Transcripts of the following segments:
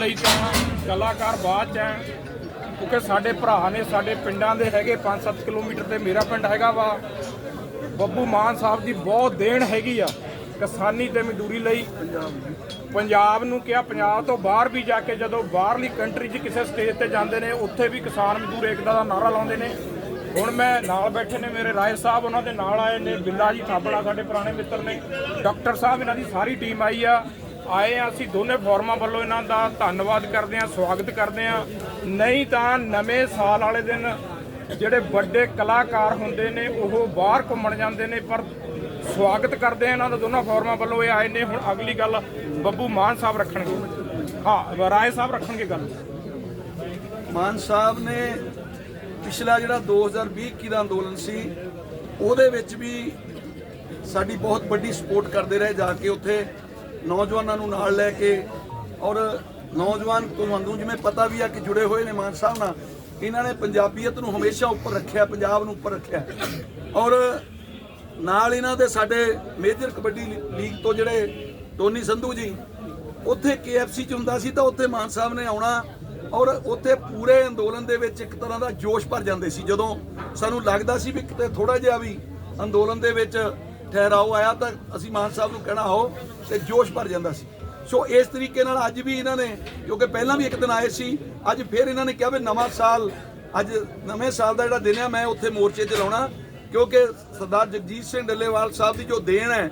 ਲਈ ਤਾਂ ਕਲਾਕਾਰ ਬਾਅਦ ਚ ਹੈ। ਕਿਉਂਕਿ ਸਾਡੇ ਭਰਾ ਨੇ ਸਾਡੇ ਪਿੰਡਾਂ ਦੇ ਹੈਗੇ 5-7 ਕਿਲੋਮੀਟਰ ਤੇ ਮੇਰਾ ਪਿੰਡ ਹੈਗਾ ਵਾ। ਬੱਬੂ ਮਾਨ ਸਾਹਿਬ ਦੀ ਬਹੁਤ ਦੇਣ ਹੈਗੀ ਆ ਕਿਸਾਨੀ ਤੇ ਮਜ਼ਦੂਰੀ ਲਈ। ਪੰਜਾਬ ਨੂੰ ਕਿਹਾ, ਪੰਜਾਬ ਤੋਂ ਬਾਹਰ ਵੀ ਜਾ ਕੇ ਜਦੋਂ ਬਾਹਰਲੀ ਕੰਟਰੀ 'ਚ ਕਿਸੇ ਸਟੇਜ ਤੇ ਜਾਂਦੇ ਨੇ, ਉੱਥੇ ਵੀ ਕਿਸਾਨ ਮਜ਼ਦੂਰ ਏਕਤਾ ਦਾ ਨਾਰਾ ਲਾਉਂਦੇ ਨੇ। ਹੁਣ ਮੈਂ ਨਾਲ ਬੈਠੇ ਨੇ ਮੇਰੇ ਰਾਏ ਸਾਹਿਬ, ਉਹਨਾਂ ਦੇ ਨਾਲ ਆਏ ਨੇ ਬਿੱਲਾ ਜੀ ਥਾਪੜਾ, ਸਾਡੇ ਪੁਰਾਣੇ ਮਿੱਤਰ ਨੇ। ਡਾਕਟਰ ਸਾਹਿਬ, ਇਹਨਾਂ ਦੀ ਸਾਰੀ ਟੀਮ ਆਈ ਆ। ਆਏ ਆ ਅਸੀਂ ਦੋਨੇ ਫੋਰਮਾਂ ਵੱਲੋਂ ਇਹਨਾਂ ਦਾ ਧੰਨਵਾਦ ਕਰਦੇ ਆ ਸਵਾਗਤ ਕਰਦੇ ਆ ਨਹੀਂ ਤਾਂ ਨਵੇਂ ਸਾਲ ਵਾਲੇ ਦਿਨ ਜਿਹੜੇ ਵੱਡੇ ਕਲਾਕਾਰ ਹੁੰਦੇ ਨੇ, ਉਹ ਬਾਹਰ ਘੁੰਮਣ ਜਾਂਦੇ ਨੇ, ਪਰ ਸਵਾਗਤ ਕਰਦੇ ਆ ਇਹਨਾਂ ਦਾ ਦੋਨਾਂ ਫੋਰਮਾਂ ਵੱਲੋਂ। ਇਹ ਆਏ ਨੇ, ਹੁਣ ਅਗਲੀ ਗੱਲ ਬੱਬੂ ਮਾਨ ਸਾਹਿਬ ਰੱਖਣਗੇ। ਹਾਂ, ਰਾਏ ਸਾਹਿਬ ਰੱਖਣਗੇ ਗੱਲ। ਮਾਨ ਸਾਹਿਬ ਨੇ ਪਿਛਲਾ ਜਿਹੜਾ 2020 ਦਾ ਅੰਦੋਲਨ ਸੀ, ਉਹਦੇ ਵਿੱਚ ਵੀ ਸਾਡੀ ਬਹੁਤ ਵੱਡੀ ਸਪੋਰਟ ਕਰਦੇ ਰਹੇ, ਜਾ ਕੇ ਉੱਥੇ ਨੌਜਵਾਨਾਂ ਨੂੰ ਨਾਲ ਲੈ ਕੇ ਔਰ ਨੌਜਵਾਨ ਤੁਹਾਨੂੰ ਜਿਵੇਂ ਪਤਾ ਵੀ ਆ ਕਿ ਜੁੜੇ ਹੋਏ ਨੇ ਮਾਨ ਸਾਹਿਬ ਨਾਲ, ਇਹਨਾਂ ਨੇ ਪੰਜਾਬੀਅਤ ਨੂੰ ਹਮੇਸ਼ਾ ਉੱਪਰ ਰੱਖਿਆ, ਪੰਜਾਬ ਨੂੰ ਉੱਪਰ ਰੱਖਿਆ। ਔਰ ਨਾਲ ਇਹਨਾਂ ਦੇ ਸਾਡੇ ਮੇਜਰ ਕਬੱਡੀ ਲੀਗ ਤੋਂ ਜਿਹੜੇ ਟੋਨੀ ਸੰਧੂ ਜੀ, ਉੱਥੇ KFC ਚ ਹੁੰਦਾ ਸੀ ਤਾਂ ਉੱਥੇ ਮਾਨ ਸਾਹਿਬ ਨੇ ਆਉਣਾ ਔਰ ਉੱਥੇ ਪੂਰੇ ਅੰਦੋਲਨ ਦੇ ਵਿੱਚ ਇੱਕ ਤਰ੍ਹਾਂ ਦਾ ਜੋਸ਼ ਭਰ ਜਾਂਦੇ ਸੀ। ਜਦੋਂ ਸਾਨੂੰ ਲੱਗਦਾ ਸੀ ਵੀ ਕਿਤੇ ਥੋੜਾ ਜਿਹਾ ਵੀ ਅੰਦੋਲਨ ਦੇ ਵਿੱਚ ਠਹਿਰਾਓ ਆਇਆ ਤਾਂ ਅਸੀਂ ਮਾਨ ਸਾਹਿਬ ਨੂੰ ਕਹਿਣਾ ਹੋ ਤੇ ਜੋਸ਼ ਭਰ ਜਾਂਦਾ ਸੀ। ਸੋ ਇਸ ਤਰੀਕੇ ਨਾਲ ਅੱਜ ਵੀ ਇਹਨਾਂ ਨੇ, ਕਿਉਂਕਿ ਪਹਿਲਾਂ ਵੀ ਇੱਕ ਦਿਨ ਆਏ ਸੀ, ਅੱਜ ਫਿਰ ਇਹਨਾਂ ਨੇ ਕਿਹਾ ਵੀ ਨਵਾਂ ਸਾਲ, ਅੱਜ ਨਵੇਂ ਸਾਲ ਦਾ ਜਿਹੜਾ ਦਿਨ ਹੈ ਮੈਂ ਉੱਥੇ ਮੋਰਚੇ ਤੇ ਲਾਉਣਾ ਕਿਉਂਕਿ ਸਰਦਾਰ ਜਗਜੀਤ ਸਿੰਘ ਡੱਲੇਵਾਲ ਸਾਹਿਬ ਦੀ ਜੋ ਦੇਣ ਹੈ,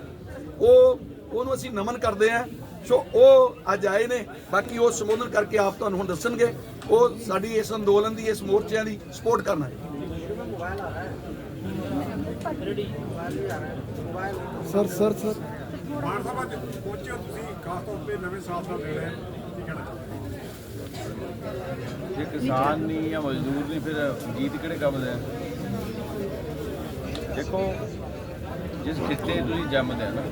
ਉਹ, ਉਹਨੂੰ ਅਸੀਂ ਨਮਨ ਕਰਦੇ ਹਾਂ। ਸੋ ਉਹ ਅੱਜ ਆਏ ਨੇ, ਬਾਕੀ ਉਹ ਸੰਬੋਧਨ ਕਰਕੇ ਆਪ ਤੁਹਾਨੂੰ ਹੁਣ ਦੱਸਣਗੇ। ਉਹ ਸਾਡੀ ਇਸ ਅੰਦੋਲਨ ਦੀ, ਇਸ ਮੋਰਚਿਆਂ ਦੀ ਸਪੋਰਟ ਕਰਨਾ ਹੈ। Sir sir sir. Mann Sahib ਅੱਜ ਪਹੁੰਚੇ ਹੋ ਤੁਸੀਂ ਖਾਸ ਤੌਰ ਤੇ ਨਵੇਂ ਸਾਲ ਦਾ ਦਿਨ ਹੈ। ਕੀ ਕਹਿਣਾ ਚਾਹੁੰਦੇ ਜੇ ਕਿਸਾਨ ਨਹੀਂ ਜਾਂ ਮਜ਼ਦੂਰ ਨਹੀਂ ਫਿਰ ਗੀਤ ਕਿਹੜੇ ਕੰਮ ਦੇ? ਦੇਖੋ ਜਿਸ ਖਿੱਤੇ ਤੁਸੀਂ ਜੰਮਦੇ ਆ ਨਾ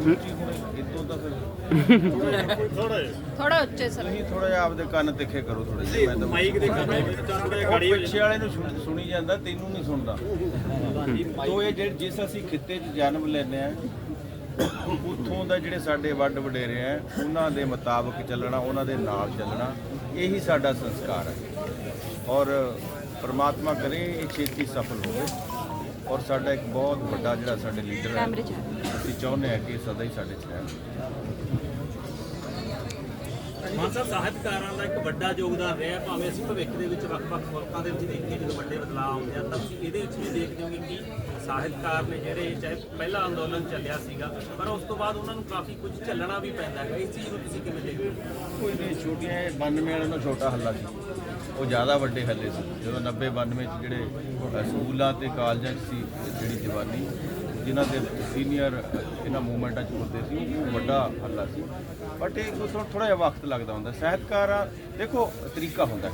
ਫਿਰ ਥੋੜਾ ਉੱਚੇ ਸਰ। ਤੁਸੀਂ ਥੋੜਾ ਜਿਹਾ ਆਪਦੇ ਕੰਨ ਤਿੱਖੇ ਕਰੋ ਥੋੜੇ ਜਿਹਾ ਮੈਂ ਤਾਂ ਮਾਈਕ ਦੇ ਕੰਨ ਥੋੜਾ ਜਿਹਾ ਗਾੜੀ ਪਿੱਛੇ ਵਾਲੇ ਨੂੰ ਸੁਣ- ਸੁਣੀ ਜਾਂਦਾ ਤੈਨੂੰ ਨਹੀਂ ਸੁਣਦਾ। ਤੋ ਇਹ ਜਿਹੜੇ ਜਿਸ ਅਸੀਂ ਖਿੱਤੇ 'ਚ ਜਨਮ ਲੈਂਦੇ ਆ ਉੱਥੋਂ ਦਾ ਜਿਹੜੇ ਸਾਡੇ ਵੱਡ ਵਡੇਰੇ ਆ ਉਹਨਾਂ ਦੇ ਮੁਤਾਬਕ ਚੱਲਣਾ ਉਹਨਾਂ ਦੇ ਨਾਲ ਚੱਲਣਾ ਇਹੀ ਸਾਡਾ ਸੰਸਕਾਰ ਹੈ। ਔਰ ਪ੍ਰਮਾਤਮਾ ਕਰੇ ਇਹ ਛੇਤੀ ਸਫਲ ਹੋਵੇ। ਔਰ ਸਾਡਾ ਇੱਕ ਬਹੁਤ ਵੱਡਾ ਜਿਹੜਾ ਸਾਡੇ ਲੀਡਰ ਹੈ। ਅਸੀਂ ਚਾਹੁੰਦੇ ਹਾਂ ਕਿ ਸਦਾ ਹੀ ਸਾਡੇ 'ਚ ਰਹਿਣ। ਮਾਨ ਸਾਹਿਬ ਸਾਹਿਤਕਾਰਾਂ ਦਾ ਇੱਕ ਵੱਡਾ ਯੋਗਦਾਨ ਰਿਹਾ ਭਾਵੇਂ ਅਸੀਂ ਭਵਿੱਖ ਦੇ ਵਿੱਚ ਵੱਖ-ਵੱਖ ਮੁਲਕਾਂ ਦੇ ਵਿੱਚ ਦੇਖੀਏ ਜਦੋਂ ਵੱਡੇ ਬਦਲਾਅ ਆਉਂਦੇ ਆ ਤਾਂ ਤੁਸੀਂ ਇਹਦੇ ਵਿੱਚ ਵੀ ਦੇਖਦੇ ਹੋਗੇ ਕਿ ਸਾਹਿਤਕਾਰ ਨੇ ਜਿਹੜੇ ਚਾਹੇ ਪਹਿਲਾ ਅੰਦੋਲਨ ਚੱਲਿਆ ਸੀਗਾ ਪਰ ਉਸ ਤੋਂ ਬਾਅਦ ਉਹਨਾਂ ਨੂੰ ਕਾਫੀ ਕੁਝ ਚੱਲਣਾ ਵੀ ਪੈਂਦਾ ਹੈ ਇਸ ਚੀਜ਼ ਨੂੰ ਤੁਸੀਂ ਕਿਵੇਂ ਦੇਖਦੇ ਹੋ? ਕੋਈ ਨਹੀਂ ਛੋਟੀਆਂ ਇਹ 92 ਵਾਲਿਆਂ ਨੂੰ ਛੋਟਾ ਹੱਲਾ ਸੀ। ਉਹ ਜ਼ਿਆਦਾ ਵੱਡੇ ਹੱਲੇ ਸੀ। ਜਦੋਂ 90 92 ਚ ਜਿਹੜੇ ਸਕੂਲਾਂ ਤੇ ਕਾਲਜਾਂ 'ਚ ਸੀ ਜਿਹੜੀ ਜਵਾਨੀ ਜਿਨ੍ਹਾਂ ਦੇ ਸੀਨੀਅਰ ਇਹਨਾਂ ਮੂਵਮੈਂਟਾਂ 'ਚ ਹੁੰਦੇ ਸੀ, ਉਹ ਵੱਡਾ ਹੱਲਾ ਸੀ। ਬਟ ਇਹ ਥੋੜਾ ਜਿਹਾ ਵਕਤ ਲੱਗਦਾ ਹੁੰਦਾ। ਸਾਹਿਤਕਾਰਾਂ, ਦੇਖੋ, ਤਰੀਕਾ ਹੁੰਦਾ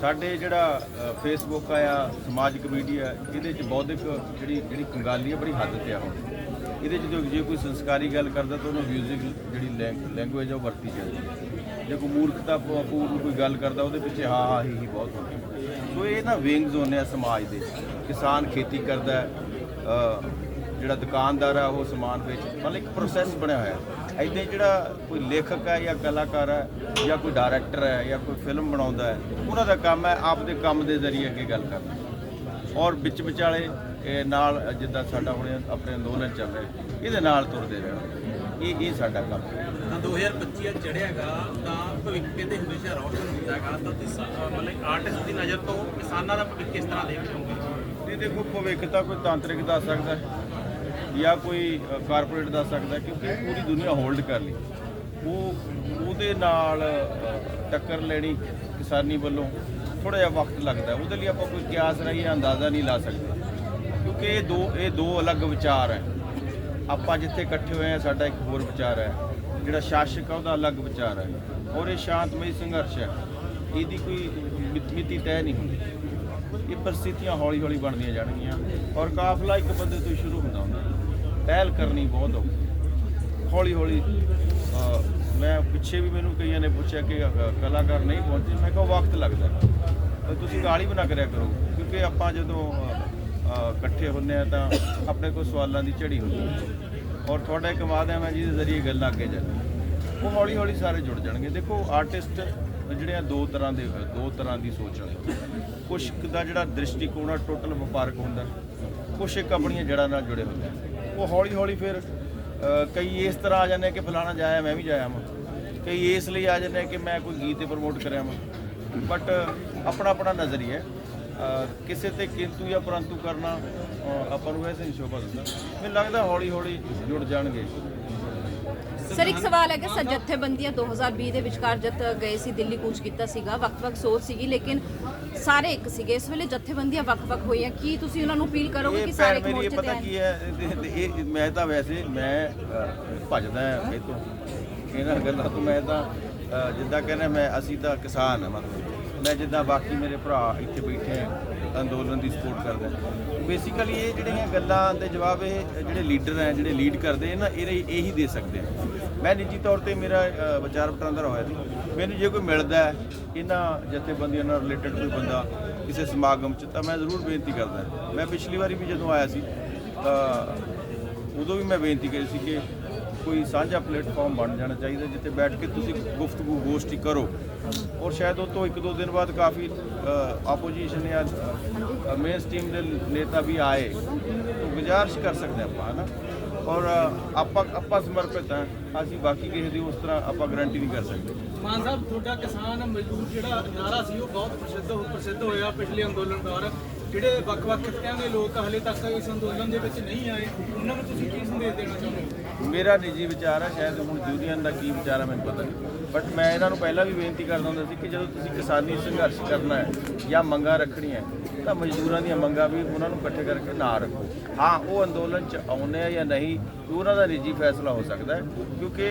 ਸਾਡੇ ਜਿਹੜਾ ਫੇਸਬੁੱਕ ਆ ਸਮਾਜਿਕ ਮੀਡੀਆ ਇਹਦੇ 'ਚ ਬੌਧਿਕ ਜਿਹੜੀ ਜਿਹੜੀ ਕੰਗਾਲੀ ਹੈ, ਬੜੀ ਹੱਦ ਤੇ ਆ ਹੁਣ। ਇਹਦੇ 'ਚ ਜੋ- ਜੇ ਕੋਈ ਸੰਸਕਾਰੀ ਗੱਲ ਕਰਦਾ ਤਾਂ ਉਹਨੂੰ ਮਿਊਜ਼ਿਕ ਜਿਹੜੀ ਲੈਂਗੁਏਜ ਆ, ਉਹ ਵਰਤੀ ਜਾਂਦੀ ਹੈ। ਜੇ ਕੋਈ ਮੂਰਖਤਾ ਪ- ਪੂਰਨ ਕੋਈ ਗੱਲ ਕਰਦਾ, ਉਹਦੇ ਪਿੱਛੇ ਹਾਂ ਹਾਂ, ਹੀ ਹੀ ਬਹੁਤ ਹੁੰਦੀ ਹੈ। ਸੋ ਇਹ ਨਾ ਵਿੰਗਸ ਹੁੰਦੇ ਆ ਸਮਾਜ ਦੇ ਕਿਸਾਨ ਖੇਤੀ ਕਰਦਾ ਜਿਹੜਾ ਦੁਕਾਨਦਾਰ ਆ ਉਹ ਸਮਾਨ ਵੇਚ ਮਤਲਬ ਇੱਕ ਪ੍ਰੋਸੈਸ ਬਣਿਆ ਹੋਇਆ। ਹੈ ਇੱਥੇ ਜਿਹੜਾ ਕੋਈ ਲੇਖਕ ਹੈ ਜਾਂ ਕਲਾਕਾਰ ਹੈ ਜਾਂ ਕੋਈ ਡਾਇਰੈਕਟਰ ਹੈ ਜਾਂ ਕੋਈ ਫਿਲਮ ਬਣਾਉਂਦਾ ਹੈ ਉਹਨਾਂ ਦਾ ਕੰਮ ਹੈ ਆਪਦੇ ਕੰਮ ਦੇ ਜ਼ਰੀਏ ਅੱਗੇ ਗੱਲ ਕਰਨਾ। ਔਰ ਵਿੱਚ ਵਿਚਾਲੇ ਨਾਲ ਜਿੱਦਾਂ ਸਾਡਾ ਹੁਣ ਆਪਣੇ ਅੰਦੋਲਨ ਚੱਲ ਰਿਹਾ ਇਹਦੇ ਨਾਲ ਤੁਰਦੇ ਰਹਿਣਾ। ਇਹ ਇਹ ਸਾਡਾ ਕੰਮ ਹੈ। ਤਾਂ 2025 ਆ ਚੜਿਆਗਾ ਤਾਂ ਭਵਿੱਖ ਕਹਿੰਦੇ ਹਮੇਸ਼ਾ ਰੌਸ਼ਨ ਹੁੰਦਾਗਾ ਤਾਂ ਮਤਲਬ ਆਰਟਿਸਟ ਦੀ ਨਜ਼ਰ ਤੋਂ ਕਿਸਾਨਾਂ ਦਾ ਭਵਿੱਖ ਕਿਸ ਤਰ੍ਹਾਂ ਦੇਖਦੇ ਹੋਗੇ ਇਹ ਦੇਖੋ ਭਵਿੱਖ ਤਾਂ ਕੋਈ ਤਾਂਤਰਿਕ ਦੱਸ ਸਕਦਾ ਹੈ। ਜਾਂ ਕੋਈ ਕਾਰਪੋਰੇਟ ਦੱਸ ਸਕਦਾ ਹੈ, ਕਿਉਂਕਿ ਪੂਰੀ ਦੁਨੀਆ ਹੋਲਡ ਕਰ ਲਈ। ਉਹ ਉਹਦੇ ਨਾਲ ਟੱਕਰ ਲੈਣੀ ਕਿਸਾਨੀ ਵੱਲੋਂ ਥੋੜਾ ਜਿਹਾ ਵਕਤ ਲੱਗਦਾ। ਉਹਦੇ ਲਈ ਆਪਾਂ ਕੋਈ ਕਿਆਸ ਰਾਹੀਂ ਜਾਂ ਅੰਦਾਜ਼ਾ ਨਹੀਂ ਲਾ ਸਕਦੇ। ਕਿਉਂਕਿ ਇਹ ਦੋ ਇਹ ਦੋ ਅਲੱਗ ਵਿਚਾਰ ਹੈ। ਆਪਾਂ ਜਿੱਥੇ ਇਕੱਠੇ ਹੋਏ ਆ ਸਾਡਾ ਇੱਕ ਹੋਰ ਵਿਚਾਰ ਹੈ। ਜਿਹੜਾ ਸ਼ਾਸਕ ਆ ਉਹਦਾ ਅਲੱਗ ਵਿਚਾਰ ਹੈ। ਔਰ ਇਹ ਸ਼ਾਂਤਮਈ ਸੰਘਰਸ਼ ਹੈ। ਇਹਦੀ ਕੋਈ ਮਿਤੀ ਤੈਅ ਨਹੀਂ ਹੁੰਦੀ। ਇਹ ਪਰਿਸਥਿਤੀਆਂ ਹੌਲੀ ਹੌਲੀ ਬਣਦੀਆਂ ਜਾਣਗੀਆਂ ਔਰ ਕਾਫਲਾ ਇੱਕ ਬੰਦੇ ਤੋਂ ਹੀ ਸ਼ੁਰੂ ਹੁੰਦਾ ਹੁੰਦਾ। ਪਹਿਲ ਕਰਨੀ ਬਹੁਤ ਔਖੀ ਹੌਲੀ ਹੌਲੀ ਮੈਂ ਪਿੱਛੇ ਵੀ ਮੈਨੂੰ ਕਈਆਂ ਨੇ ਪੁੱਛਿਆ ਕਿ ਕਲਾਕਾਰ ਨਹੀਂ ਪਹੁੰਚੇ। ਮੈਂ ਕਿਹਾ ਵਕਤ ਲੱਗਦਾ ਤਾਂ ਤੁਸੀਂ ਗਾਲੀ ਬਣਾ ਕਰਿਆ ਕਰੋ, ਕਿਉਂਕਿ ਆਪਾਂ ਜਦੋਂ ਇਕੱਠੇ ਹੁੰਦੇ ਆ ਤਾਂ ਆਪਣੇ ਕੋਲ ਸਵਾਲਾਂ ਦੀ ਝੜੀ ਹੁੰਦੀ ਹੈ। ਔਰ ਤੁਹਾਡਾ ਇੱਕ ਮਾਧਿਅਮ ਹੈ ਜਿਹਦੇ ਜ਼ਰੀਏ ਗੱਲਾਂ ਅੱਗੇ ਜਾਂਦੀਆਂ ਉਹ ਹੌਲੀ ਹੌਲੀ ਸਾਰੇ ਜੁੜ ਜਾਣਗੇ। ਦੇਖੋ, ਆਰਟਿਸਟ ਜਿਹੜੇ ਆ ਦੋ ਤਰ੍ਹਾਂ ਦੇ ਦੋ ਤਰ੍ਹਾਂ ਦੀ ਸੋਚ ਵਾਲੇ। ਕੁਛ ਦਾ ਜਿਹੜਾ ਦ੍ਰਿਸ਼ਟੀਕੋਣ ਆ, ਟੋਟਲ ਵਪਾਰਕ ਹੁੰਦਾ। ਕੁਛ ਇੱਕ ਆਪਣੀਆਂ ਜੜ੍ਹਾਂ ਨਾਲ ਜੁੜੇ ਹੁੰਦੇ ਉਹ ਹੌਲੀ ਹੌਲੀ ਫਿਰ ਕਈ ਇਸ ਤਰ੍ਹਾਂ ਆ ਜਾਂਦੇ ਕਿ ਫਲਾਣਾ ਜਾਇਆ ਮੈਂ ਵੀ ਜਾਇਆ ਮੈਂ ਕਈ ਇਸ ਲਈ ਆ ਜਾਂਦੇ ਕਿ ਮੈਂ ਕੋਈ ਗੀਤ ਤੇ ਪ੍ਰਮੋਟ ਕਰਿਆ ਮੈਂ ਬਟ ਆਪਣਾ ਆਪਣਾ ਨਜ਼ਰੀਆ ਕਿਸੇ ਤੇ ਕਿੰਤੂ ਜਾਂ ਪਰੰਤੂ ਕਰਨਾ ਆਪਾਂ ਨੂੰ ਵੈਸੇ ਨਹੀਂ ਸ਼ੋਭਾ ਦਿੰਦਾ। ਮੈਨੂੰ ਲੱਗਦਾ ਹੌਲੀ ਹੌਲੀ ਜੁੜ ਜਾਣਗੇ। ਸਰ ਇੱਕ ਸਵਾਲ ਹੈ ਕਿ ਸਰ ਜਥੇਬੰਦੀਆਂ 2020 ਦੇ ਵਿਚਕਾਰ ਜਦ ਗਏ ਸੀ ਦਿੱਲੀ ਕੂਚ ਕੀਤਾ ਸੀਗਾ ਵੱਖ-ਵੱਖ ਸੋਚ ਸੀਗੀ ਲੇਕਿਨ ਸਾਰੇ ਇੱਕ ਸੀਗੇ। ਇਸ ਵੇਲੇ ਜਥੇਬੰਦੀਆਂ ਵੱਖ-ਵੱਖ ਹੋਈਆਂ ਕੀ ਤੁਸੀਂ ਉਹਨਾਂ ਨੂੰ ਅਪੀਲ ਕਰੋਗੇ ਕਿ ਸਾਰੇ ਇੱਕ ਮੋਰਚੇ ਤੇ ਪਤਾ ਕੀ ਹੈ ਇਹ- ਮੈਂ ਤਾਂ ਵੈਸੇ ਮੈਂ ਭੱਜਦਾ ਹਾਂ ਇਹ ਤੋਂ। ਇਹਨਾਂ ਗੱਲਾਂ ਤੋਂ ਮੈਂ ਤਾਂ ਜਿੱਦਾਂ ਕਹਿੰਦਾ ਮੈਂ ਅਸੀਂ ਤਾਂ ਕਿਸਾਨ ਹਾਂ ਮਤਲਬ। ਮੈਂ ਜਿੱਦਾਂ ਬਾਕੀ ਮੇਰੇ ਭਰਾ ਇੱਥੇ ਬੈਠੇ ਆ ਅੰਦੋਲਨ ਦੀ ਸਪੋਰਟ ਕਰਦਾ ਬੇਸਿਕਲੀ ਇਹ ਜਿਹੜੀਆਂ ਗੱਲਾਂ ਦੇ ਜਵਾਬ ਇਹ ਜਿਹੜੇ ਲੀਡਰ ਹੈ, ਜਿਹੜੇ ਲੀਡ ਕਰਦੇ ਇਹਨਾਂ ਇਹ ਇਹੀ ਦੇ ਸਕਦੇ ਆ। ਮੈਂ ਨਿੱਜੀ ਤੌਰ ਤੇ ਮੇਰਾ ਵਿਚਾਰ ਵਟਾਂਦਰਾ ਹੋਇਆ ਸੀ। ਮੈਨੂੰ ਜੇ ਕੋਈ ਮਿਲਦਾ ਹੈ, ਇਹਨਾਂ ਜਥੇਬੰਦੀਆਂ ਨਾਲ ਰਿਲੇਟਡ ਕੋਈ ਬੰਦਾ ਕਿਸੇ ਸਮਾਗਮ 'ਚ, ਤਾਂ ਮੈਂ ਜ਼ਰੂਰ ਬੇਨਤੀ ਕਰਦਾ। ਮੈਂ ਪਿਛਲੀ ਵਾਰੀ ਵੀ ਜਦੋਂ ਆਇਆ ਸੀ ਤਾਂ ਉਦੋਂ ਵੀ ਮੈਂ ਬੇਨਤੀ ਕਰੀ ਸੀ ਕਿ ਕੋਈ ਸਾਂਝਾ ਪਲੇਟਫਾਰਮ ਬਣ ਜਾਣਾ ਚਾਹੀਦਾ, ਜਿੱਥੇ ਬੈਠ ਕੇ ਤੁਸੀਂ ਗੁਫ਼ਤਗੂ ਗੋਸ਼ਟੀ ਕਰੋ। ਔਰ ਸ਼ਾਇਦ ਉਹ ਤੋਂ ਇੱਕ ਦੋ ਦਿਨ ਬਾਅਦ ਕਾਫੀ ਆਪੋਜੀਸ਼ਨ ਜਾਂ ਮੇਨ ਸਟ੍ਰੀਮ ਦੇ ਨੇਤਾ ਵੀ ਆਏ। ਤਾਂ ਗੁਜ਼ਾਰਿਸ਼ ਕਰ ਸਕਦੇ ਆਪਾਂ, ਹਨਾ? ਔਰ ਆਪਾਂ ਆਪਾਂ ਸਮਰਪਿਤ ਹਾਂ। ਅਸੀਂ ਬਾਕੀ ਕਿਸੇ ਦੀ ਉਸ ਤਰ੍ਹਾਂ ਆਪਾਂ ਗਾਰੰਟੀ ਨਹੀਂ ਕਰ ਸਕਦੇ। ਮਾਨ ਸਾਹਿਬ, ਤੁਹਾਡਾ ਕਿਸਾਨ ਮਜ਼ਦੂਰ ਜਿਹੜਾ ਨਾਰਾ ਸੀ, ਉਹ ਬਹੁਤ ਪ੍ਰਸਿੱਧ ਪ੍ਰਸਿੱਧ ਹੋਇਆ ਪਿਛਲੇ ਅੰਦੋਲਨ ਦੌਰਾਨ। ਜਿਹੜੇ ਵੱਖ-ਵੱਖ ਖਿੱਤਿਆਂ ਦੇ ਲੋਕ ਹਲੇ ਤੱਕ ਇਸ ਅੰਦੋਲਨ ਦੇ ਵਿੱਚ ਨਹੀਂ ਆਏ, ਉਹਨਾਂ ਨੂੰ ਤੁਸੀਂ ਕੀ ਸੰਦੇਸ਼ ਦੇਣਾ ਚਾਹੁੰਦੇ ਹੋ ਮੇਰਾ ਨਿੱਜੀ ਵਿਚਾਰ ਹੈ ਸ਼ਾਇਦ ਹੁਣ ਯੂਨੀਅਨ ਦਾ ਕੀ ਵਿਚਾਰ ਹੈ ਮੈਨੂੰ ਪਤਾ ਨਹੀਂ। ਬਟ ਮੈਂ ਇਹਨਾਂ ਨੂੰ ਪਹਿਲਾਂ ਵੀ ਬੇਨਤੀ ਕਰਦਾ ਹੁੰਦਾ ਸੀ ਕਿ ਜਦੋਂ ਤੁਸੀਂ ਕਿਸਾਨੀ ਸੰਘਰਸ਼ ਕਰਨਾ ਹੈ ਜਾਂ ਮੰਗਾਂ ਰੱਖਣੀਆਂ ਤਾਂ ਮਜ਼ਦੂਰਾਂ ਦੀਆਂ ਮੰਗਾਂ ਵੀ ਉਹਨਾਂ ਨੂੰ ਇਕੱਠੇ ਕਰਕੇ ਨਾ ਰੱਖੋ। ਹਾਂ, ਉਹ ਅੰਦੋਲਨ ਚ ਆਉਂਦੇ ਆ ਜਾਂ ਨਹੀਂ ਉਹਨਾਂ ਦਾ ਨਿੱਜੀ ਫੈਸਲਾ ਹੋ ਸਕਦਾ ਹੈ, ਕਿਉਂਕਿ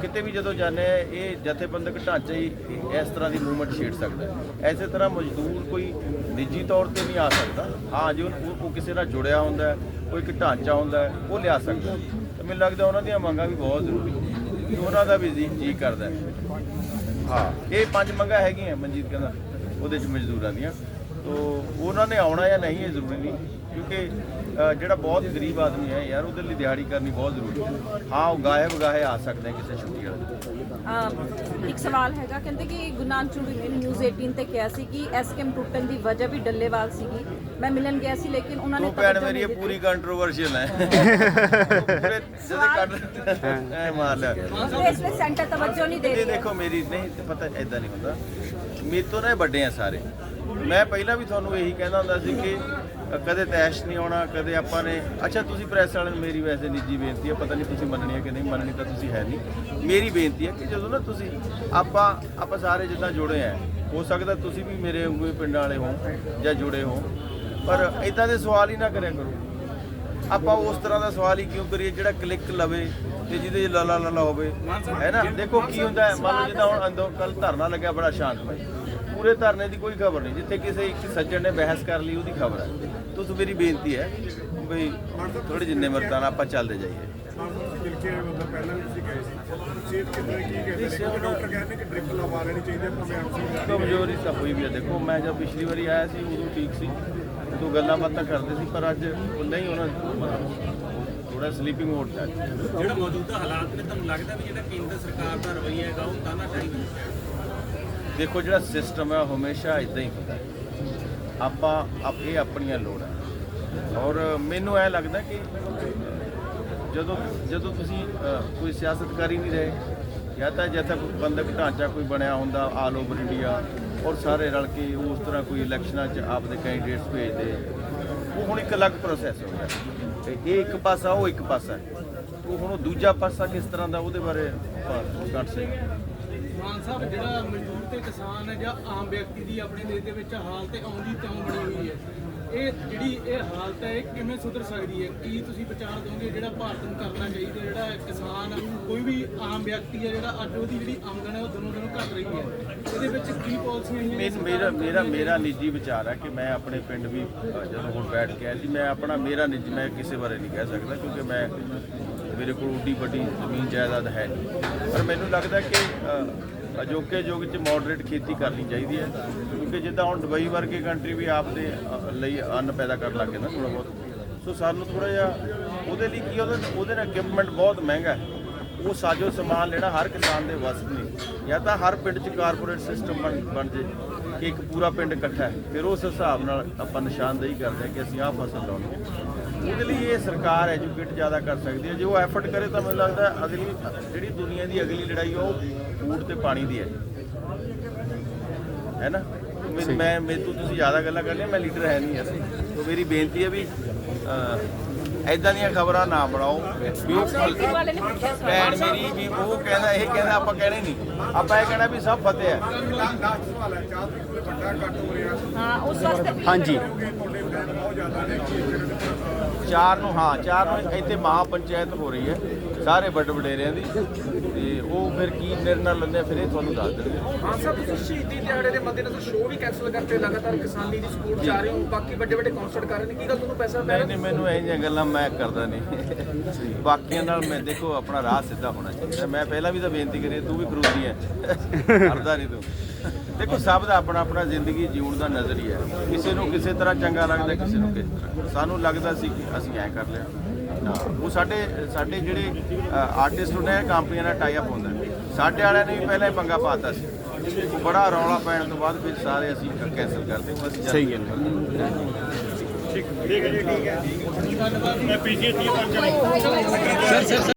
ਕਿਤੇ ਵੀ ਜਦੋਂ ਜਾਂਦੇ ਆ, ਇਹ ਜਥੇਬੰਦਕ ਢਾਂਚਾ ਹੀ ਇਸ ਤਰ੍ਹਾਂ ਦੀ ਮੂਵਮੈਂਟ ਛੇੜ ਸਕਦਾ ਹੈ। ਐਸੇ ਤਰ੍ਹਾਂ ਮਜ਼ਦੂਰ ਕੋਈ ਨਿੱਜੀ ਤੌਰ ਤੇ ਨਹੀਂ ਆ ਸਕਦਾ। ਹਾਂ, ਜੇ ਉਹ ਉਹ ਕਿਸੇ ਨਾਲ ਜੁੜਿਆ ਹੁੰਦਾ ਕੋਈ ਇੱਕ ਢਾਂਚਾ ਹੁੰਦਾ ਉਹ ਲਿਆ ਸਕਦਾ ਮੈਨੂੰ ਲੱਗਦਾ ਉਹਨਾਂ ਦੀਆਂ ਮੰਗਾਂ ਵੀ ਬਹੁਤ ਜ਼ਰੂਰੀ ਹੈ ਕਿ ਉਹਨਾਂ ਦਾ ਵੀ ਜੀ ਜੀ ਕਰਦਾ ਹਾਂ, ਇਹ ਪੰਜ ਮੰਗਾਂ ਹੈਗੀਆਂ ਮਨਜੀਤ ਕਹਿੰਦਾ, ਉਹਦੇ ਚ ਮਜ਼ਦੂਰਾਂ ਦੀਆਂ। ਤੋ, ਉਹਨਾਂ ਨੇ ਆਉਣਾ ਜਾਂ ਨਹੀਂ, ਇਹ ਜ਼ਰੂਰੀ ਨਹੀਂ। ਕਿਉਂਕਿ ਜਿਹੜਾ ਬਹੁਤ ਗਰੀਬ ਆਦਮੀ ਹੈ ਯਾਰ ਉਹਦੇ ਲਈ ਦਿਹਾੜੀ ਕਰਨੀ ਬਹੁਤ ਜ਼ਰੂਰੀ ਹੈ। ਹਾਂ ਉਹ ਗਾਹੇ ਬਗਾਹੇ ਆ ਸਕਦੇ ਕਿਸੇ ਛੁੱਟੀ ਵਾਲੇ ਇੱਕ ਸਵਾਲ ਹੈਗਾ ਕਹਿੰਦੇ ਕਿ ਗੁਨਾਨ ਚੂੜੀ ਨੇ ਨਿਊਜ਼ 18 ਤੇ ਕਿਹਾ ਸੀ ਕਿ ਐਸਕੇਮ ਟੁੱਟਣ ਦੀ ਵਜ੍ਹਾ ਵੀ ਡੱਲੇਵਾਲ ਸੀਗੀ। ਮੈਂ ਮਿਲਣ ਗਿਆ ਸੀ ਲੇਕਿਨ ਉਹਨਾਂ ਨੇ ਤੂੰ ਮੇਰੀ ਇਹ ਪੂਰੀ ਕੰਟਰੋਵਰਸ਼ੀਅਲ ਹੈ। ਪੂਰੇ ਜਦੋਂ ਕੱਢ ਐ ਮਾਰ ਲਿਆ। ਇਸ ਵਿੱਚ ਸੈਂਟਰ ਤਵੱਜੋ ਨਹੀਂ ਦੇ ਰਹੀ। ਦੇਖੋ ਮੇਰੀ ਨਹੀਂ ਪਤਾ ਐਦਾਂ ਨਹੀਂ ਹੁੰਦਾ। ਮੇਰੇ ਤੋਂ ਨਾ ਵੱਡੇ ਆ ਸਾਰੇ। ਮੈਂ ਪਹਿਲਾਂ ਵੀ ਤੁਹਾਨੂੰ ਇਹੀ ਕਹਿੰਦਾ ਹੁੰਦਾ ਸੀ ਕਿ ਕਦੇ ਤੈਸ਼ ਨਹੀਂ ਆਉਣਾ, ਕਦੇ ਆਪਾਂ ਨੇ ਅੱਛਾ, ਤੁਸੀਂ ਪ੍ਰੈਸ ਵਾਲਿਆਂ ਨੂੰ ਮੇਰੀ ਵੈਸੇ ਨਿੱਜੀ ਬੇਨਤੀ ਹੈ ਪਤਾ ਨਹੀਂ ਤੁਸੀਂ ਮੰਨਣੀ ਹੈ ਕਿ ਨਹੀਂ, ਮੰਨਣੀ ਤਾਂ ਤੁਸੀਂ ਹੈ ਨਹੀਂ। ਮੇਰੀ ਬੇਨਤੀ ਹੈ ਕਿ ਜਦੋਂ ਨਾ ਤੁਸੀਂ ਆਪਾਂ ਆਪਾਂ ਸਾਰੇ ਜਿੱਦਾਂ ਜੁੜੇ ਆ, ਹੋ ਸਕਦਾ ਤੁਸੀਂ ਵੀ ਮੇਰੇ ਵਾਂਗੂ ਹੀ ਪਿੰਡਾਂ ਵਾਲੇ ਹੋ ਜਾਂ ਜੁੜੇ ਹੋ ਪਰ ਇਦਾਂ ਦੇ ਸਵਾਲ ਹੀ ਨਾ ਕਰਿਆ ਕਰੋ। ਆਪਾਂ ਉਸ ਤਰ੍ਹਾਂ ਦਾ ਸਵਾਲ ਹੀ ਕਿਉਂ ਕਰੀਏ ਜਿਹੜਾ ਕਲਿੱਕ ਲਵੇ ਤੇ ਜਿਹਦੇ 'ਚ ਲਾਲਾ ਲਾਲਾ ਹੋਵੇ, ਹੈ ਨਾ? ਦੇਖੋ ਕੀ ਹੁੰਦਾ ਮੰਨ ਲਓ ਜਿੱਦਾਂ ਹੁਣ ਅੰਦੋ ਕੱਲ ਧਰਨਾ ਲੱਗਿਆ ਬੜਾ ਸ਼ਾਂਤਮਈ। ਪੂਰੇ ਧਰਨੇ ਦੀ ਕੋਈ ਖਬਰ ਨਹੀਂ, ਜਿੱਥੇ ਕਿਸੇ ਇੱਕ ਸੱਜਣ ਨੇ ਬਹਿਸ ਕਰ ਲਈ, ਉਹਦੀ ਖਬਰ ਹੈ। ਤੁਸੀਂ ਮੇਰੀ ਬੇਨਤੀ ਹੈ ਬਈ ਥੋੜੀ ਜਿੰਨੇ ਮਰਦਾਂ ਨਾਲ ਆਪਾਂ ਚੱਲਦੇ ਜਾਈਏ। ਹੈ ਕਮਜ਼ੋਰੀ ਤਾਂ ਹੋਈ ਵੀ ਆ ਦੇਖੋ ਮੈਂ ਜਦ ਪਿਛਲੀ ਵਾਰੀ ਆਇਆ ਸੀ ਉਦੋਂ ਠੀਕ ਸੀ ਉਦੋਂ ਗੱਲਾਂ ਬਾਤਾਂ ਕਰਦੇ ਸੀ ਪਰ ਅੱਜ ਨਹੀਂ ਉਹਨਾਂ ਥੋੜਾ ਸਲੀਪਿੰਗ ਮੋਡ ਆ ਜਿਹੜਾ ਮੌਜੂਦਾ ਹਾਲਾਤ ਨੇ ਤੁਹਾਨੂੰ ਲੱਗਦਾ ਵੀ ਜਿਹੜਾ ਕੇਂਦਰ ਸਰਕਾਰ ਦਾ ਰਵੱਈਆ ਹੈਗਾ ਉਹ ਤਾਨਾਸ਼ਾਹੀ ਦੇਖੋ ਜਿਹੜਾ ਸਿਸਟਮ ਹੈ ਉਹ ਹਮੇਸ਼ਾ ਇਦਾਂ ਹੀ ਹੁੰਦਾ ਹੈ। ਆਪਾਂ ਆਪ ਇਹ ਆਪਣੀਆਂ ਲੋੜਾਂ ਔਰ ਮੈਨੂੰ ਐ ਲੱਗਦਾ ਕਿ ਜਦੋਂ ਜਦੋਂ ਤੁਸੀਂ ਕੋਈ ਸਿਆਸਤਕਾਰੀ ਨਹੀਂ ਰਹੇ, ਜਾਂ ਤਾਂ ਜੈਸਾ ਕੋਈ ਬੰਦਕ ਢਾਂਚਾ ਕੋਈ ਬਣਿਆ ਹੁੰਦਾ ਆਲ ਓਵਰ ਇੰਡੀਆ ਔਰ ਸਾਰੇ ਰਲ ਕੇ ਉਸ ਤਰ੍ਹਾਂ ਕੋਈ ਇਲੈਕਸ਼ਨਾਂ 'ਚ ਆਪਦੇ ਕੈਂਡੀਡੇਟਸ ਭੇਜਦੇ, ਉਹ ਹੁਣ ਇੱਕ ਅਲੱਗ ਪ੍ਰੋਸੈਸ ਹੋ ਗਿਆ। ਤੇ ਇਹ ਇੱਕ ਪਾਸਾ, ਉਹ ਇੱਕ ਪਾਸਾ ਉਹ ਹੁਣ ਉਹ ਦੂਜਾ ਪਾਸਾ ਕਿਸ ਤਰ੍ਹਾਂ ਦਾ, ਉਹਦੇ ਬਾਰੇ ਆਪਾਂ ਕੱਟ ਮਾਨ ਸਾਹਿਬ, ਜਿਹੜਾ ਤੇ ਕਿਸਾਨ ਹੈ ਜਾਂ ਆਮ ਵਿਅਕਤੀ ਦੀ ਆਪਣੇ ਦੇਸ਼ ਦੇ ਵਿੱਚ ਹਾਲਤ ਆਉਂਦੀ ਤਿਉਂ ਬਣੀ ਹੋਈ ਹੈ। ਇਹ ਜਿਹੜੀ ਇਹ ਹਾਲਤ ਹੈ ਇਹ ਕਿਵੇਂ ਸੁਧਰ ਸਕਦੀ ਹੈ? ਕੀ ਤੁਸੀਂ ਵਿਚਾਰ ਦੋਗੇ ਜਿਹੜਾ ਭਾਰਤ ਨੂੰ ਕਰਨਾ ਚਾਹੀਦਾ ਜਿਹੜਾ ਕਿਸਾਨ ਕੋਈ ਵੀ ਆਮ ਵਿਅਕਤੀ ਹੈ ਜਿਹੜਾ ਅੱਜ ਉਹਦੀ ਜਿਹੜੀ ਆਮਦਨ ਹੈ ਉਹ ਦਿਨੋਂ ਦਿਨ ਘਟ ਰਹੀ ਹੈ? ਇਹਦੇ ਵਿੱਚ ਕੀ ਪਾਲਿਸੀਆਂ ਨੇ ਮੇਰਾ ਮੇਰਾ ਮੇਰਾ ਨਿੱਜੀ ਵਿਚਾਰ ਹੈ ਕਿ ਮੈਂ ਆਪਣੇ ਪਿੰਡ ਵੀ ਜਦੋਂ ਹੁਣ ਬੈਠ ਕੇ ਆਇਆ ਸੀ ਮੈਂ ਆਪਣਾ ਮੇਰਾ ਨਿੱਜੀ ਮੈਂ ਕਿਸੇ ਬਾਰੇ ਨਹੀਂ ਕਹਿ ਸਕਦਾ ਕਿਉਂਕਿ ਮੈਂ ਮੇਰੇ ਕੋਲ ਊਡੀ ਵੱਡੀ ਜ਼ਮੀਨ ਜਾਇਦਾਦ ਹੈ ਪਰ ਮੈਨੂੰ ਲੱਗਦਾ ਕਿ ਅਜੋਕੇ ਯੁੱਗ 'ਚ ਮੋਡਰੇਟ ਖੇਤੀ ਕਰਨੀ ਚਾਹੀਦੀ ਹੈ ਕਿਉਂਕਿ ਜਿੱਦਾਂ ਹੁਣ ਦੁਬਈ ਵਰਗੇ ਕੰਟਰੀ ਵੀ ਆਪਦੇ ਅ, ਲਈ ਅੰਨ ਪੈਦਾ ਕਰਨ ਲੱਗੇ ਨਾ ਥੋੜਾ ਬਹੁਤ। ਸੋ ਸਾਨੂੰ ਥੋੜਾ ਜਿਹਾ ਉਹਦੇ ਲਈ ਕੀ ਉਹਦੇ ਉਹਦੇ ਨਾਲ ਇਕਵਿਪਮੈਂਟ ਬਹੁਤ ਮਹਿੰਗਾ ਹੈ। ਉਹ ਸਾਜੋ ਸਮਾਨ ਲੈਣਾ ਹਰ ਕਿਸਾਨ ਦੇ ਵੱਸ ਨਹੀਂ ਜਾਂ ਤਾਂ ਹਰ ਪਿੰਡ 'ਚ ਕਾਰਪੋਰੇਟ ਸਿਸਟਮ ਬਣ ਬਣ ਜੇ ਕਿ ਇੱਕ ਪੂਰਾ ਪਿੰਡ ਇਕੱਠਾ ਹੈ। ਫਿਰ ਉਸ ਹਿਸਾਬ ਨਾਲ ਆਪਾਂ ਨਿਸ਼ਾਨਦੇਹੀ ਕਰਦੇ ਹਾਂ ਕਿ ਅਸੀਂ ਆਹ ਫਸਲ ਲਾਉਣੀ ਹੈ। ਉਹਦੇ ਲਈ ਇਹ ਸਰਕਾਰ ਐਜੂਕੇਟ ਜ਼ਿਆਦਾ ਕਰ ਸਕਦੀ ਹੈ। ਜੇ ਉਹ ਐਫਰਟ ਕਰੇ ਤਾਂ ਮੈਨੂੰ ਲੱਗਦਾ ਅਗਲੀ ਜਿਹੜੀ ਦੁਨੀਆ ਦੀ ਅਗਲੀ ਲੜਾਈ ਉਹ ਫੂਡ ਤੇ ਪਾਣੀ ਦੀ ਹੈ। ਹੈ ਨਾ? ਮੈਂ ਮੈਂ ਮੇਰੇ ਤੋਂ ਤੁਸੀਂ ਜ਼ਿਆਦਾ ਗੱਲਾਂ ਕਰਨੀਆਂ ਮੈਂ ਲੀਡਰ ਹੈ ਨਹੀਂ ਅਸੀਂ। ਤੋਂ ਮੇਰੀ ਬੇਨਤੀ ਹੈ ਵੀ ਐਦਾਂ ਦੀਆਂ ਖਬਰਾਂ ਨਾ ਬਣਾਓ। ਵੀ ਉਹ ਭੈਣ ਮੇਰੀ ਵੀ ਉਹ ਕਹਿੰਦਾ ਇਹ ਕਹਿੰਦਾ ਆਪਾਂ ਕਹਿਣੇ ਨਹੀਂ। ਆਪਾਂ ਇਹ ਕਹਿਣਾ ਵੀ ਸਭ ਫਤਿਹ ਹੈ। ਹਾਂ ਉਸ ਵਾਸਤੇ ਹਾਂਜੀ। ਤੁਹਾਡੇ ਫੈਨ ਬਹੁਤ ਜ਼ਿਆਦਾ ਨੇ ਹਾਂ ਚਾਰ ਨੂੰ ਇੱਥੇ ਮਹਾ ਪੰਚਾਇਤ ਹੋ ਰਹੀ ਹੈ। ਸਾਰੇ ਵੱਡ ਵਡੇਰਿਆਂ ਦੀ। ਤੇ ਉਹ ਫਿਰ ਕੀ ਨਿਰਣਾ ਲੈਂਦੇ ਆ, ਫਿਰ ਇਹ ਤੁਹਾਨੂੰ ਦੱਸ ਦੇਣਗੇ। ਹਾਂ ਸਾਹਿਬ ਤੁਸੀਂ ਸ਼ਹੀਦੀ ਦਿਹਾੜੇ ਦੇ ਮੱਦੇਨਜ਼ਰ ਸ਼ੋਅ ਵੀ ਕੈਨਸਲ ਕਰਤੇ ਲਗਾਤਾਰ ਕਿਸਾਨੀ ਦੀ ਸਪੋਰਟ ਜਾ। ਰਹੇ ਹੋ। ਬਾਕੀ ਵੱਡੇ ਵੱਡੇ ਕਨਸਰਟ ਕਰ ਰਹੇ ਨੇ। ਕੀ ਗੱਲ ਤੁਹਾਨੂੰ ਪੈਸਾ ਪੈ ਨਹੀਂ ਨਹੀਂ ਮੈਨੂੰ ਇਹ ਜਿਹੀਆਂ ਗੱਲਾਂ ਮੈਂ ਕਰਦਾ ਨਹੀਂ। ਬਾਕੀਆਂ ਨਾਲ ਮੈਂ ਦੇਖੋ ਆਪਣਾ ਰਾਹ ਸਿੱਧਾ ਹੋਣਾ ਚਾਹੀਦਾ। ਮੈਂ ਪਹਿਲਾਂ ਵੀ ਤਾਂ ਬੇਨਤੀ ਕਰੀ ਤੂੰ ਵੀ ਕਰੂਦੀ ਹੈ। ਕਰਦਾ ਨਹੀਂ ਤੂੰ। ਦੇਖੋ ਸਭ ਦਾ ਆਪਣਾ ਆਪਣਾ ਜ਼ਿੰਦਗੀ ਜਿਉਣ ਦਾ ਨਜ਼ਰੀਆ ਹੈ। ਕਿਸੇ ਨੂੰ ਕਿਸੇ ਤਰ੍ਹਾਂ ਚੰਗਾ ਲੱਗਦਾ ਕਿਸੇ ਨੂੰ ਕਿਸ ਤਰ੍ਹਾਂ। ਸਾਨੂੰ ਲੱਗਦਾ ਸੀ ਕਿ ਅਸੀਂ ਐਂ ਕਰ ਲਿਆ। ਨਾ ਉਹ ਸਾਡੇ ਸਾਡੇ ਜਿਹੜੇ ਆਰਟਿਸਟ ਹੁੰਦੇ ਆ ਕੰਪਨੀਆਂ ਨਾਲ ਟਾਈ ਅਪ ਹੁੰਦਾ। ਸਾਡੇ ਵਾਲਿਆਂ ਨੇ ਵੀ ਪਹਿਲਾਂ ਹੀ ਪੰਗਾ ਪਾਤਾ ਸੀ। ਬੜਾ ਰੌਲਾ ਪੈਣ ਤੋਂ ਬਾਅਦ ਫਿਰ ਸਾਰੇ ਅਸੀਂ ਕੈਂਸਲ ਕਰਦੇ ਹਾਂ ਅਸੀਂ ਸਹੀ ਹੈ। Sir sir.